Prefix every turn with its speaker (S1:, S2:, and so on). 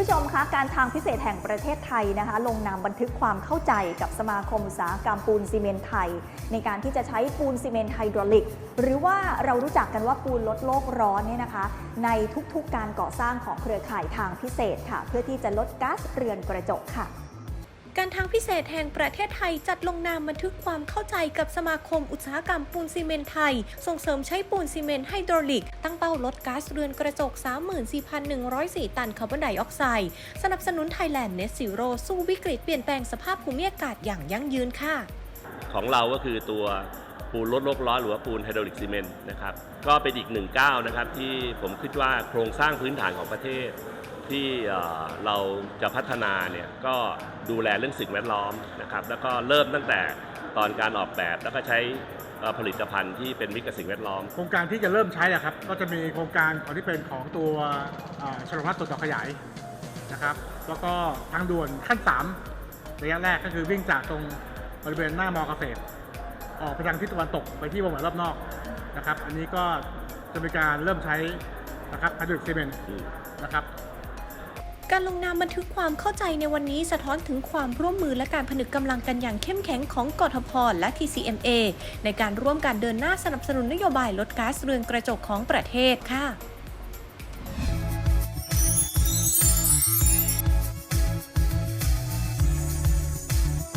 S1: ผู้ชมคะการทางพิเศษแห่งประเทศไทยนะคะ ลงนามบันทึกความเข้าใจกับสมาคมอุตสาหกรรมปูนซีเมนต์ไทย ในการที่จะใช้ปูนซีเมนต์ไฮดรอลิก หรือว่าเรารู้จักกันว่าปูนลดโลกร้อนเนี่ยนะคะ ในทุกๆการก่อสร้างของเครือข่ายทางพิเศษค่ะ เพื่อที่จะลดก๊าซเรือนกระจกค่ะ
S2: การทางพิเศษแห่งประเทศไทยจัดลงนามบันทึกความเข้าใจกับสมาคมอุตสาหกรรมปูนซีเมนต์ไทย ส่งเสริมใช้ปูนซีเมนต์ไฮดรอลิก ตั้งเป้าลดก๊าซเรือนกระจก 34,104 ตันคาร์บอนไดออกไซด์สนับสนุนไทยแลนด์เน z ซีโรสู้วิกฤตเปลี่ยนแปลงสภาพภูมิอากาศอย่างยั่งยืนค่ะ
S3: ของเราก็คือตัวปูนลดโลกร้อนหรือว่าปูนไฮดรอลิกซีเมนต์นะครับก็เป็นอีกหนึ่งก้าวนะครับที่ผมคิดว่าโครงสร้างพื้นฐานของประเทศ ที่เอ่อเราจะพัฒนาเนี่ยก็ดูแลเรื่องสิ่งแวดล้อมนะครับแล้วก็เริ่มตั้งแต่ตอนการออกแบบแล้วก็ใช้เอ่อผลิตภัณฑ์ที่เป็นมิตรกับสิ่งแวดล้อม
S4: โครงการที่จะเริ่มใช้อะครับก็จะมีโครงการของที่เป็นของตัวอ่าชลพัฒน์ตรวจต่อขยายนะครับแล้วก็ทางด่วนขั้น 3 ระยะแรกก็คือวิ่งจากตรงบริเวณหน้ามอเกษตร ออกไปทางทิศตะวันตกไปที่วงแหวนรอบนอกนะครับ อันนี้ก็จะมีการเริ่มใช้นะครับไฮดรอลิกซีเมนต์นะครับ
S2: การลงนามบันทึกความเข้าใจในวันนี้สะท้อนถึงความร่วมมือและการผนึกกำลังกันอย่างเข้มแข็งของกทพและ TCMA ในการร่วมกันเดินหน้าสนับสนุนนโยบายลดก๊าซเรือนกระจกของประเทศค่ะ